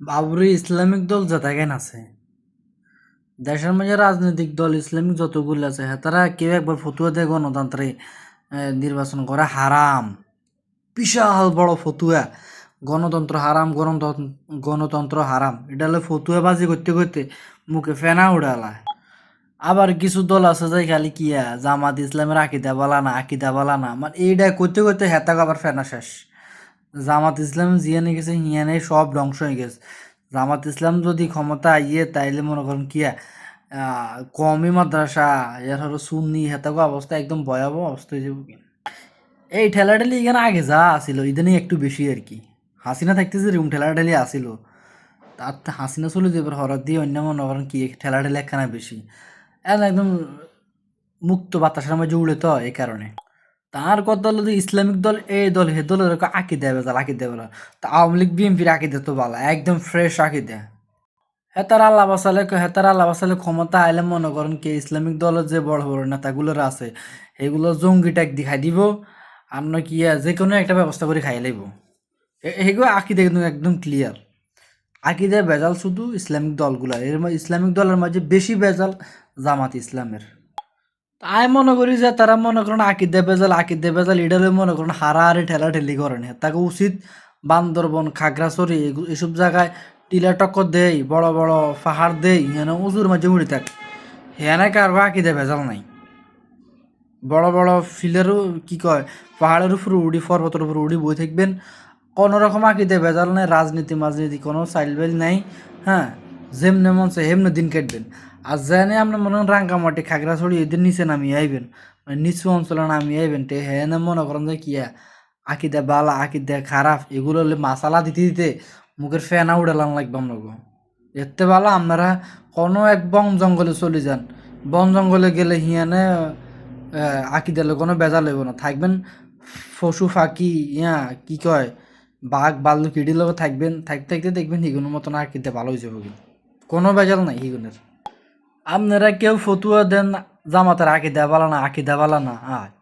Babri Islamic দল যতজ্ঞান আছে? দেশের মাঝে রাজনৈতিক দল, ইসলামিক যতগুলো আছে হ্যাঁ তারা কেউ একবার ফতুয়া দেয় গণতন্ত্রে নির্বাচন করা, হারাম। বিশাল বড় ফতুয়া। গণতন্ত্র হারাম, গণতন্ত্র গণতন্ত্র হারাম। এটা হলে ফতুয়া বাজি করতে করতে মুখে ফেনা উড়ালা আবার কিছু দল আছে যে খালি কিয়া জামাত ইসলামের আকিদা বলা না, আকিদা বলা না। মানে এইটা করতে করতে হেতাক আবার ফেনা শেষ। জামাত ইসলাম জিয়ানে গেছে হিয়ানে সব ধ্বংস হয়ে গেছে। জামাত ইসলাম যদি ক্ষমতা আইয়ে, তাইলে মনে করেন কিয়া কমই মাদ্রাসা এর হলো সুন্নি হেতাকো অবস্থা একদম ভয়াবহ অবস্থা হয়ে যাব এই ঠেলাঠেলি এখানে আগে যা আসিল ইদানিং একটু বেশি আর কি। হাসিনা থাকতেছে, রুম ঠেলাঠেলি আসিল তার হাসিনা চলে যাবার হরত দিয়ে অন্য মনে করেন কি, ঠেলাঠেলি একখানা বেশি। একদম মুক্ত বাতাসের মাঝে উড়ে তো, এই কারণে। তার কত দল ইসলামিক দল, এই দল হে দল আঁকি দেবে তার আঁকি দেবে তা আওয়ামী লীগ বিএনপির আঁকি দিত ভালো একদম ফ্রেশ আঁকি দেয়। হেতার আল্লাহ বাসালে হেতার আল্লাহ বাসালে ক্ষমতা আইলে মনে করেন কি, ইসলামিক দলের যে বড় বড় নেতাগুলোর আছে, এগুলো জঙ্গি ট্যাগ দেখাই দিব, আর নয় কি যে কোনো একটা ব্যবস্থা করে খাই লাইব। এগুলো আঁকি দেয় কিন্তু একদম ক্লিয়ার আঁকি দেয় বেজাল শুধু ইসলামিক দলগুলার এর ইসলামিক দলের মাঝে বেশি বেজাল জামাত ইসলামের। তাই মনে করি যে তারা মনে করেন আকিদে বেজাল আকিদে বেজাল, এটারে মনে করেন হারাহারি ঠেলা ঠেলি করেন তাকে উচিত বান্দরবন, খাগড়াছড়ি এসব জায়গায় টিলা টক্কর দেই, বড় বড় পাহাড় দেই, হেন উজুর মাঝে উড়ি থাক। হেনে কার আকিদে ভেজাল নাই। বড় বড় ফিলেরও কি কয়, পাহাড়ের উপর উড়ি, পর্বতের উপর উড়ি বই থাকবেন। কোনো রকম আকিদে ভেজাল নাই রাজনীতি মাজনীতি কোনো সাইলবেল নাই হ্যাঁ? যেমনে মন চায় হেমনে দিন কাটবেন। আর যেনে আপনার মনে করেন রাঙ্গামাটি, খাগড়াছড়ি এদের নিচে নামিয়ে আইবেন। মানে নিচু অঞ্চলে নামিয়ে আইবেন তে হেনে মনে করেন যে কিয়া আকিদে বালা, আকিদে খারাপ, এগুলো হলে মাসালা দিতে দিতে মুখের ফেনা উড়ালাম লাগবে আপনাকে এতে ভালো আপনারা কোনো এক বন জঙ্গলে চলে যান। বন জঙ্গলে গেলে হিয়ানে আকিদালে কোনো বেজা লইব না। থাকবেন পশু ফাঁকি, ইয়া, কি কয়, বাঘ বাল্লু কিডির লগে থাকবেন, থাকতে থাকতে দেখবেন হিগুনের মতন আকিদে ভালো হয়ে যাবে। কোনো বেজাল নাই হিগুনের। আপনারা কেউ ফতুয়া দেন জামাতের আকিদা বালা না, আকিদা বালা না? আয়।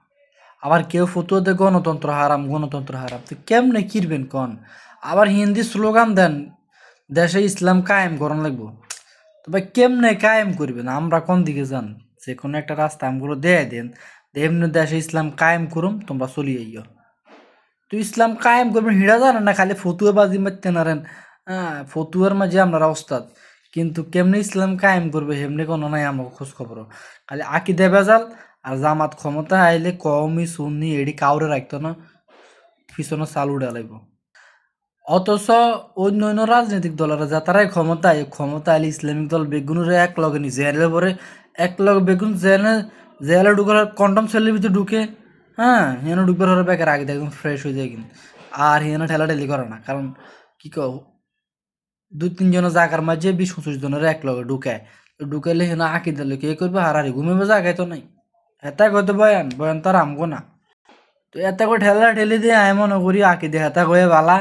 আবার কেউ ফতুয়া দেয় গণতন্ত্র হারাম গণতন্ত্র হারাম। তো কেমনে কিরবেন কন? আবার হিন্দি স্লোগান দেন, দেশে ইসলাম কায়েম করন লাগবো। তবে কেমনে কায়েম করবেন? আমরা কোন দিকে যান? যে কোনো একটা রাস্তা আমগুলো দেয় দেন এমনি দেশে ইসলাম কায়েম করুম, তোমরা চলিয়ে আইও তো ইসলাম কায়েম করবেন, হিড়া জানেন না, খালি ফতুয়া বাজি মারতে নারেন? হ্যাঁ ফতুয়ার মাঝে আপনারা ওস্তাদ। কিন্তু কেমনে ইসলাম কায়েম করবে হেমনি কোনো নাই আমাকে খোঁজ খবর খালি আকি দে বেজাল আর জামাত ক্ষমতা আইলে কমই সুন্নি এডি কাউরে রাখতো না, পিছনে চাল উড়ে লাগব। অথচ অন্য অন্য রাজনৈতিক দলেরা যা তারাই ক্ষমতা ক্ষমতা আইলে ইসলামিক দল বেগুনের এক লগে নি জেলে পরে এক লগে বেগুন জেলে জেলে ঢুকার কন্ডম ছেলের ভিতরে ঢুকে হ্যাঁ হেন ঢুকবার হলে বেকার আগে একদম ফ্রেশ হয়ে যায় কিন্তু। আর হেন ঠেলাঠেলি করে না, কারণ কি কও দুই তিনজনের জায়গার মাঝে বিশ পঁচিশ জনের এক লগে ঢুকায়। তো ঢুকাইলে হেন আঁকি দিলে কে করবে? হারারি ঘুমিবে জায়গায় তো নাই। হেতা কইতো বয়ান বয়ান তার আমগো না। তো এত করে ঠেলা ঠেলি দিয়ে আমি মনে করি আঁকি দিয়ে হেতা কয়ে বালা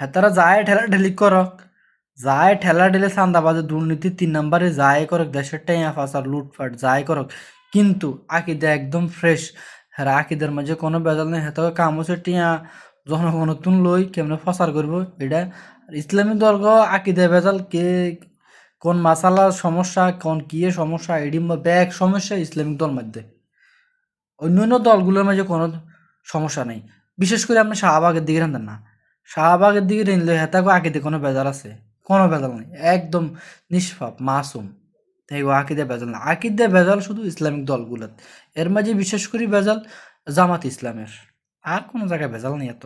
হেতারা যায় ঠেলা ঠেলি করক। যায় ঠেলা ঠেলে চান্দাবাজে দুর্নীতি তিন নম্বরে যায় করক, দেশের টাইয়া ফাঁসার লুটফাট যায় করক। কিন্তু আঁকি আকিদা একদম ফ্রেশ। হ্যাঁ আকিদের মাঝে কোনো বেজাল নেই। হেতাকে কাম হচ্ছে টিয়া জনগণ তুন লই কেমনে ফসার করব এটা ইসলামী দর্গ আকিদে বেজাল, কে, কোন মাসালার সমস্যা, কোন কি সমস্যা এডি ব্যাগ সমস্যা ইসলামিক দল মধ্যে। অন্য অন্য দলগুলোর মাঝে কোনো সমস্যা নেই। বিশেষ করে আপনি শাহবাগের দিকে রাখেন না। শাহবাগের দিকে রেনলে হেতাকে আকিদে কোনো বেজাল আছে, কোনো বেজাল নেই, একদম নিষ্পাপ, মাসুম। তাই ও আকিদে বেজাল না আকিদে বেজাল শুধু ইসলামিক দলগুলোর এর মাঝে বিশেষ করে বেজাল জামাত ইসলামের, আর কোনো জায়গায় ভেজাল নেই এত।